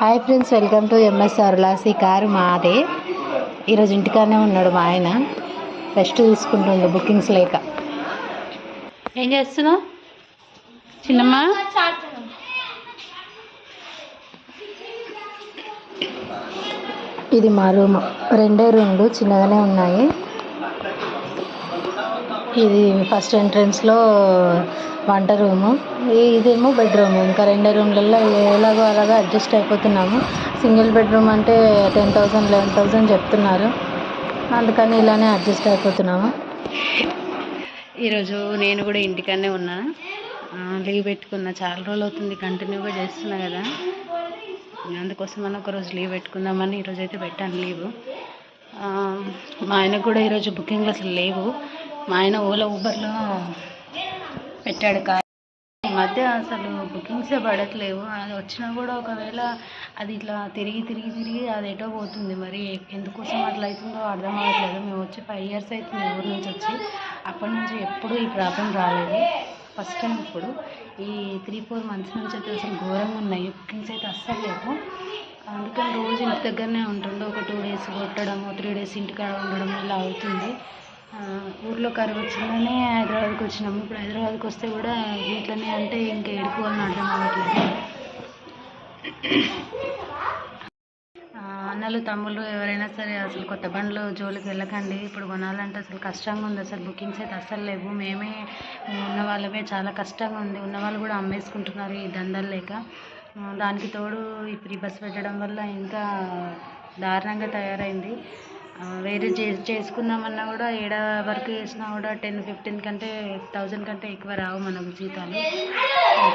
Hi friends welcome to MSR loss ఈ car మాదే ఈరోజు ఇంటికానే ఉన్నాడు మా ఆయన. రెస్ట్ తీసుకుంటుండు బుకింగ్స్ లేక. ఏం చేస్తున్నావు? చిన్నమ్మ? ఇది మా రూమ్. రెండే రూమ్లు చిన్నగానే ఉన్నాయి. ఇది ఫస్ట్ ఎంట్రన్స్లో వంట రూము. ఇదేమో బెడ్రూమ్. ఇంకా రెండు రూమ్లలో ఎలాగో అలాగా అడ్జస్ట్ అయిపోతున్నాము. సింగిల్ బెడ్రూమ్ అంటే టెన్ థౌసండ్ లెవెన్ థౌసండ్ చెప్తున్నారు. అందుకని ఇలానే అడ్జస్ట్ అయిపోతున్నాము. ఈరోజు నేను కూడా ఇంటికాడనే ఉన్నా. లీవ్ పెట్టుకున్నా. చాలా రోజులు అవుతుంది. కంటిన్యూగా చేస్తున్నా కదా. అందుకోసం అని ఒకరోజు లీవ్ పెట్టుకుందామని ఈరోజు అయితే పెట్టాను లీవ్. మా ఆయనకు కూడా ఈరోజు బుకింగ్లు అసలు లేవు. మా ఆయన ఓలా ఊబర్లో పెట్టాడు కానీ ఈ మధ్య అసలు బుకింగ్సే పడట్లేవు. అది వచ్చినా కూడా ఒకవేళ అది ఇట్లా తిరిగి తిరిగి తిరిగి అది ఎటో పోతుంది. మరి ఎందుకోసం అట్లా అవుతుందో అర్థం అవ్వట్లేదు. మేము వచ్చి ఫైవ్ ఇయర్స్ అవుతుంది ఊరు నుంచి వచ్చి. అప్పటి నుంచి ఎప్పుడూ ఈ ప్రాబ్లం రాలేదు. ఫస్ట్ టైం ఇప్పుడు. ఈ త్రీ ఫోర్ మంత్స్ నుంచి అయితే అసలు ఘోరంగా ఉన్నాయి. బుకింగ్స్ అయితే అస్సలు లేవు. అందుకని రోజు ఇంటి దగ్గరనే ఉంటుండే. ఒక టూ డేస్ కొట్టడము త్రీ డేస్ ఇంటికాడ ఉండడం ఇలా అవుతుంది. ఊర్లో కరువు వచ్చిందని హైదరాబాద్కి వచ్చినాము ఇప్పుడు హైదరాబాద్కి వస్తే కూడా ఇట్లనే అంటే ఇంకా ఎడుకోవాలని అర్థం అవ్వట్లేదు అన్నలు తమ్ముళ్ళు ఎవరైనా సరే అసలు కొత్త బండ్లు జోలికి వెళ్ళకండి. ఇప్పుడు కొనాలంటే అసలు కష్టంగా ఉంది. అసలు బుకింగ్స్ అయితే అస్సలు లేవు. మేమే ఉన్న వాళ్ళమే చాలా కష్టంగా ఉంది. ఉన్న వాళ్ళు కూడా అమ్మేసుకుంటున్నారు ఈ దందలు లేక. దానికి తోడు ఈ ఫ్రీ బస్ పెట్టడం వల్ల ఇంకా దారుణంగా తయారైంది. వేరే చే చేసుకుందామన్నా కూడా ఏడ వర్క్ చేసినా కూడా టెన్ ఫిఫ్టీన్ కంటే థౌజండ్ కంటే ఎక్కువ రావు మనకు జీతాలు.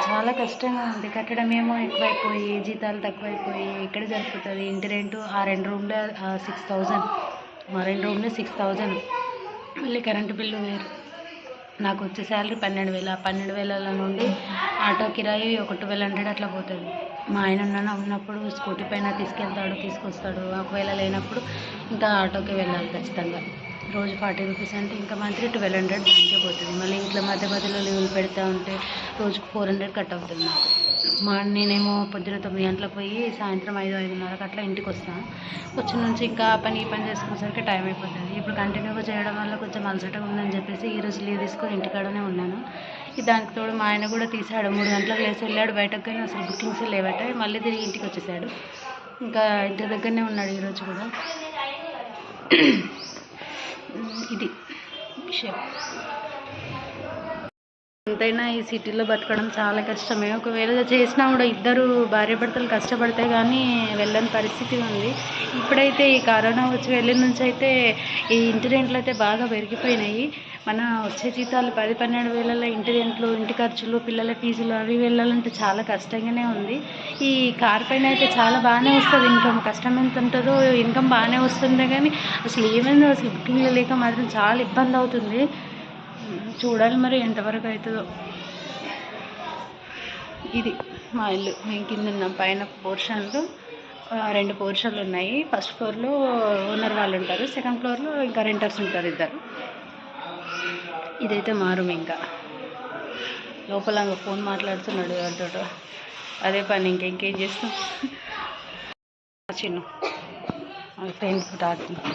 చాలా కష్టంగా ఉంది. కట్టడం ఏమో ఎక్కువైపోయి జీతాలు తక్కువైపోయి ఎక్కడ జరుపుతుంది ఇంటి రెంటు ఆ రెండు రూమ్లో సిక్స్ థౌజండ్. మా రెండు రూమ్లో సిక్స్ థౌజండ్. మళ్ళీ కరెంటు బిల్లు వేరు. నాకు వచ్చే శాలరీ పన్నెండు వేలు. ఆ పన్నెండు వేల నుండి ఆటో కిరాయి ఒక ట్వెల్వ్ హండ్రెడ్ అట్లా పోతుంది. మా ఆయన ఉన్నప్పుడు స్కూటీ పైన తీసుకెళ్తాడు తీసుకొస్తాడు. ఒకవేళ లేనప్పుడు ఇంకా ఆటోకి వెళ్ళాలి ఖచ్చితంగా. రోజు ఫార్టీ రూపీస్ అంటే ఇంకా మంత్లీ ట్వెల్వ్ హండ్రెడ్ దానికే పోతుంది. మళ్ళీ ఇంట్లో మధ్య మధ్యలో లీవులు పెడతా ఉంటే రోజుకు ఫోర్ హండ్రెడ్ కట్ అవుతుంది నాకు. మా నేనేమో పొద్దున తొమ్మిది గంటలకు పోయి సాయంత్రం ఐదు ఐదున్నరకు అట్లా ఇంటికి వస్తాను వచ్చిన నుంచి ఇంకా ఆ పని ఈ పని చేసుకునేసరికి టైం అయిపోతుంది. ఇప్పుడు కంటిన్యూగా చేయడం వల్ల కొంచెం అలసటగా ఉందని చెప్పేసి ఈ రోజు లీవ్ తీసుకొని ఇంటికాడనే ఉన్నాను. దానికి తోడు మా ఆయన కూడా తీసాడు. మూడు గంటలకు లేచి వెళ్ళాడు. బయటకు కానీ అసలు బుకింగ్స్ లేవట. మళ్ళీ తిరిగి ఇంటికి వచ్చేసాడు. ఇంకా ఇంటి దగ్గరనే ఉన్నాడు ఈరోజు కూడా. ఇది. విషయం ఎంతైనా ఈ సిటీలో బతకడం చాలా కష్టమే. ఒకవేళ చేసినా కూడా ఇద్దరు భార్యాభర్తలు కష్టపడితే కానీ వెళ్ళని పరిస్థితి ఉంది. ఇప్పుడైతే ఈ కరోనా వచ్చి వెళ్ళిన నుంచి అయితే ఈ ఇంటి రెంట్లు అయితే బాగా పెరిగిపోయినాయి. మన వచ్చే జీతాలు పది పన్నెండు వేలలో ఇంటి రెంట్లు ఇంటి ఖర్చులు పిల్లల ఫీజులు అవి వెళ్ళాలంటే చాలా కష్టంగానే ఉంది. ఈ కార్ పైన అయితే చాలా బాగానే వస్తుంది. ఇన్కమ్ కష్టం ఎంత ఉంటుందో ఇన్కమ్ బాగానే వస్తుంది కానీ అసలు ఏమైందో అసలు బుకింగ్లు లేక మాత్రం చాలా ఇబ్బంది అవుతుంది. చూడాలి మరి ఎంతవరకు అవుతుందో ఇది మా ఇల్లు. మేము కింద ఉన్న పైన పోర్షన్లు రెండు పోర్షన్లు ఉన్నాయి. ఫస్ట్ ఫ్లోర్లో ఓనర్ వాళ్ళు ఉంటారు. సెకండ్ ఫ్లోర్లో ఇంకా రెంటర్స్ ఉంటారు ఇద్దరు. ఇదైతే మారు ఇంకా లోపల ఇంకా ఫోన్ మాట్లాడుతున్నాడు ఎవరితో అదే పని ఇంకా ఇంకేం చేస్తాం? చిన్న. ఫ్రెండ్స్ ఆడుతున్నాం